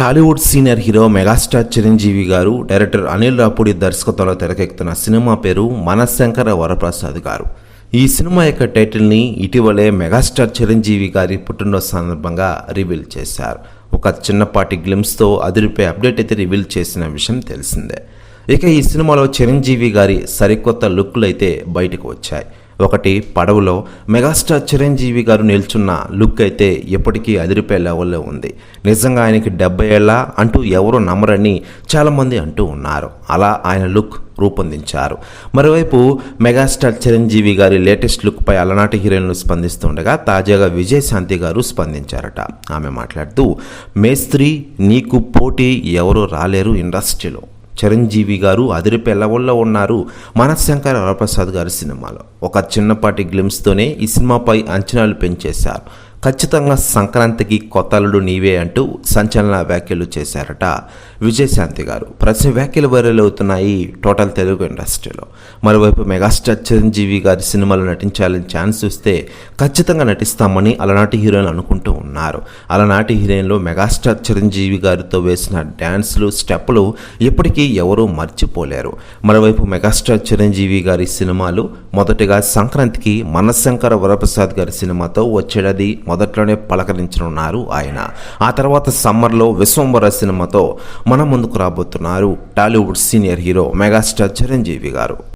Tollywood senior hero megastar Chiranjeevi గారు director Anil Ravipudi దర్శకత్వంలో తెరకెక్కుతున్న సినిమా పేరు మనశంకర వరప్రసాద్ గారు. ఈ సినిమా యొక్క టైటిల్ని ఇటీవలే మెగాస్టార్ చిరంజీవి గారి పుట్టినరోజు సందర్భంగా రివీల్ చేశారు. ఒక చిన్నపాటి గ్లిమ్స్తో అదిరిపై అప్డేట్ అయితే రివీల్ చేసిన విషయం తెలిసిందే. ఇక ఈ సినిమాలో చిరంజీవి గారి సరికొత్త లుక్లు అయితే బయటకు వచ్చాయి. ఒకటి పడవలో మెగాస్టార్ చిరంజీవి గారు నిల్చున్న లుక్ అయితే ఎప్పటికీ అదిరిపే లెవెల్లో ఉంది. నిజంగా ఆయనకి డెబ్బై ఏళ్ళ అంటూ ఎవరు నమ్మరని చాలామంది అంటూ ఉన్నారు. అలా ఆయన లుక్ రూపొందించారు. మరోవైపు మెగాస్టార్ చిరంజీవి గారి లేటెస్ట్ లుక్పై అలనాటి హీరోయిన్లు స్పందిస్తుండగా తాజాగా విజయశాంతి గారు స్పందించారట. ఆమె మాట్లాడుతూ మేస్త్రి నీకు పోటీ ఎవరు రాలేరు ఇండస్ట్రీలో. చిరంజీవి గారు అదిరిపే లెవెల్లో ఉన్నారు. మనశంకర వరప్రసాద్ గారి సినిమాలో. ఒక చిన్నపాటి గ్లిమ్స్తోనే ఈ సినిమాపై అంచనాలు పెంచేశారు. ఖచ్చితంగా సంక్రాంతికి కొత్త నీవే అంటూ సంచలన వ్యాఖ్యలు చేశారట విజయశాంతి గారు. ప్రతి వ్యాఖ్యలు వైరల్ అవుతున్నాయి టోటల్ తెలుగు ఇండస్ట్రీలో. మరోవైపు మెగాస్టార్ చిరంజీవి గారి సినిమాలో నటించాలని ఛాన్స్ ఇస్తే ఖచ్చితంగా నటిస్తామని అలనాటి హీరోయిన్లు అనుకుంటూ ఉన్నారు. అలనాటి హీరోయిన్లో మెగాస్టార్ చిరంజీవి గారితో వేసిన డ్యాన్స్లు స్టెప్పులు ఇప్పటికీ ఎవరూ మర్చిపోలేరు. మరోవైపు మెగాస్టార్ చిరంజీవి గారి సినిమాలు మొదటగా సంక్రాంతికి మనశంకర వరప్రసాద్ గారి సినిమాతో వచ్చేటది మొదట్లోనే పలకరించనున్నారు ఆయన. ఆ తర్వాత సమ్మర్లో విశ్వంబర సినిమాతో మన ముందుకు రాబోతున్నారు Tollywood senior hero megastar Chiranjeevi గారు.